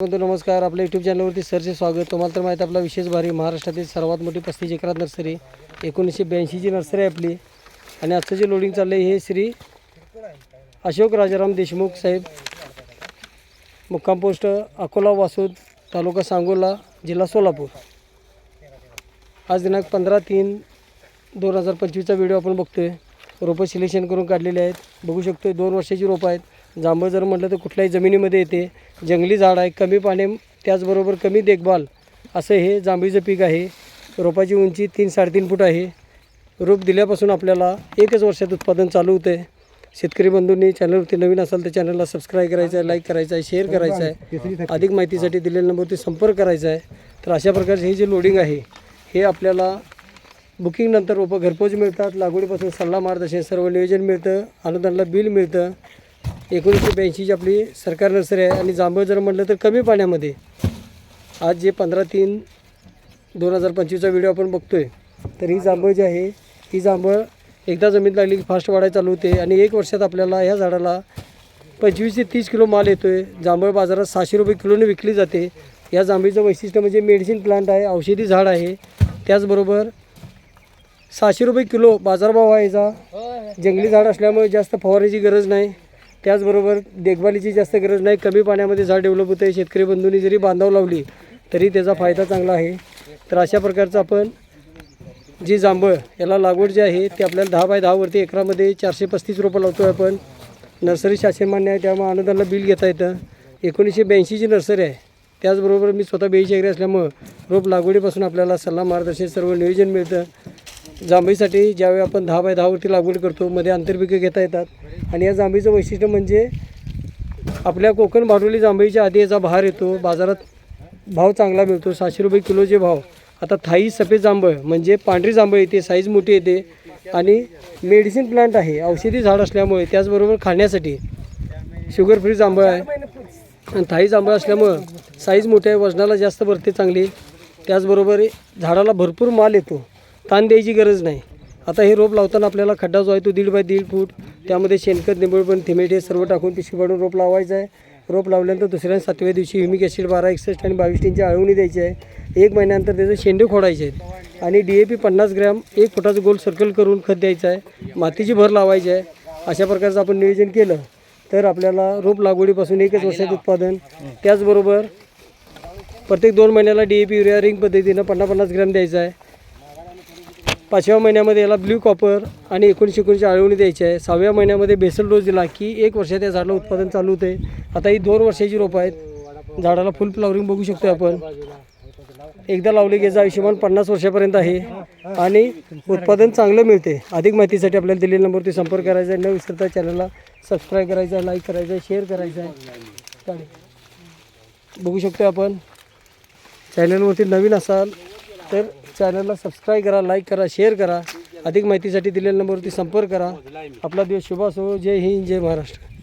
बंधू नमस्कार. आपल्या यूट्यूब चॅनलवरती सरचे स्वागत. तुम्हाला तर माहिती आपला विशेष भारी महाराष्ट्रातील सर्वात मोठी पस्तीस एकरात नर्सरी एकोणीसशे ब्याऐंशीची नर्सरी आहे आपली. आणि आजचं जे लोडिंग चाललं आहे हे श्री अशोक राजाराम देशमुख साहेब. मुक्काम पोस्ट अकोला वासूद तालुका सांगोला जिल्हा सोलापूर. आज दिनांक पंधरा तीन दोन हजार पंचवीसचा व्हिडिओ आपण बघतोय. रोपं सिलेक्शन करून काढलेले आहेत. बघू शकतोय दोन वर्षाची रोपं आहेत. जांभळ जर म्हटलं तर कुठल्याही जमिनीमध्ये येते. जंगली झाड आहे कमी पाणी त्याचबरोबर कमी देखभाल असं हे जांभळीचं पीक आहे. रोपाची उंची तीन साडेतीन फूट आहे. रोप दिल्यापासून आपल्याला एकच वर्षात उत्पादन चालू होतं. आहे शेतकरी बंधूंनी चॅनलवरती नवीन असाल तर चॅनलला सबस्क्राईब करायचं आहे लाईक करायचं आहे शेअर करायचं आहे. अधिक माहितीसाठी दिलेल्या नंबरवरती संपर्क करायचा आहे. तर अशा प्रकारचे हे जे लोडिंग आहे हे आपल्याला बुकिंगनंतर रोपं घरपोच मिळतात. लागवडीपासून सल्ला मार्गदर्शन सर्व नियोजन मिळतं. अनुदानला बिल मिळतं. एकोणीसशे ब्याऐंशीची आपली सरकार नर्सरी आहे आणि जांभळ जर म्हटलं तर कमी पाण्यामध्ये. आज जे पंधरा तीन दोन हजार पंचवीसचा व्हिडिओ आपण बघतो आहे तर ही जांभळ जी आहे ही जांभळ एकदा जमीन लागली की फास्ट वाढायला चालू होते आणि एक वर्षात आपल्याला ह्या झाडाला पंचवीस ते तीस किलो माल येतो आहे जांभळ बाजारात सहाशे रुपये किलोने विकली जाते. या जांभळीचं वैशिष्ट्य म्हणजे मेडिसिन प्लांट आहे औषधी झाड आहे. त्याचबरोबर सहाशे रुपये किलो बाजारभाव आहे याचा. जंगली झाड असल्यामुळे जास्त फवारणीची गरज नाही. त्याचबरोबर देखभालीची जास्त गरज नाही. कमी पाण्यामध्ये झाड डेव्हलप होतं आहे शेतकरी बंधूंनी जरी बांधाव लावली तरी त्याचा फायदा चांगला आहे. तर अशा प्रकारचं आपण जी जांभळ याला लागवड जी आहे ती आपल्याला दहा बाय दहावरती एकरामध्ये चारशे पस्तीस रोपं लावतो आहे आपण. नर्सरी शासन मान्य आहे त्यामुळे अनुदानला बिल घेता येतं. एकोणीसशे ब्याऐंशीची नर्सरी आहे त्याचबरोबर मी स्वतः बेईची असल्यामुळं रोप लागवडीपासून आपल्याला सल्ला मार्गदर्शन सर्व नियोजन मिळतं. जांभळीसाठी ज्यावेळी आपण दहा बाय दहावरती लागवड करतो मध्ये आंतरपिकं घेता येतात. आणि या जांभळीचं वैशिष्ट्य म्हणजे आपल्या कोकण भाडोली जांभळीच्या आधी याचा भार येतो बाजारात भाव चांगला मिळतो सहाशे रुपये किलोचे भाव. आता थाई सफेद जांभळ म्हणजे पांढरी जांभळ येते साईज मोठी येते आणि मेडिसिन प्लांट आहे औषधी झाड असल्यामुळे त्याचबरोबर खाण्यासाठी शुगर फ्री जांभळ आहे. आणि थाई जांभळ असल्यामुळं साईज मोठी आहे वजनाला जास्त भरते चांगली. त्याचबरोबर झाडाला भरपूर माल येतो. ताण द्यायची गरज नाही. आता हे रोप लावताना आपल्याला खड्डा जो आहे तो दीड बाय दीड फूट त्यामध्ये शेणखत निंबळपण थिमेटे सर्व टाकून पिशवी पाडून रोप लावायचं आहे. रोप लावल्यानंतर दुसऱ्या आणि सातव्या दिवशी ह्युमिक ॲसिड बारा एकसष्ट आणि बावीस टीनची आळवणी द्यायची आहे. एक महिन्यानंतर त्याचे शेंडे खोडायचे आहेत. आणि डी ए पी पन्नास ग्रॅम एक फुटाचं गोल सर्कल करून खत द्यायचं आहे. मातीची भर लावायची आहे. अशा प्रकारचं आपण नियोजन केलं तर आपल्याला रोप लागवडीपासून एकच वर्षात उत्पादन. त्याचबरोबर प्रत्येक दोन महिन्याला D A P urea ring पद्धतीनं पन्नास पन्नास ग्रॅम द्यायचा आहे. पाचव्या महिन्यामध्ये याला ब्ल्यू कॉपर आणि एकोणीसशे एकोणीसची आळवणी द्यायची आहे. सहाव्या महिन्यामध्ये बेसल डोस दिला की एक वर्षात या झाडाला उत्पादन चालू होते. आता ही दोन वर्षाची रोपं आहेत. झाडाला फुल फ्लॉवरिंग बघू शकतो आपण. एकदा लावले की आयुष्यमान पन्नास वर्षापर्यंत आहे. आणि उत्पादन चांगलं मिळते. अधिक माहितीसाठी आपल्याला दिलेल्या नंबरवरती संपर्क करायचा आहे. न विसरता चॅनलला सबस्क्राईब करायचा आहे लाईक करायचं आहे शेअर करायचं आहे. चालेल. बघू शकतो आपण. चॅनलवरती नवीन असाल तर चॅनलला सबस्क्राईब करा लाईक करा शेअर करा. अधिक माहितीसाठी दिलेल्या नंबरवरती संपर्क करा. आपला दिवस शुभ असो. जय हिंद जय महाराष्ट्र.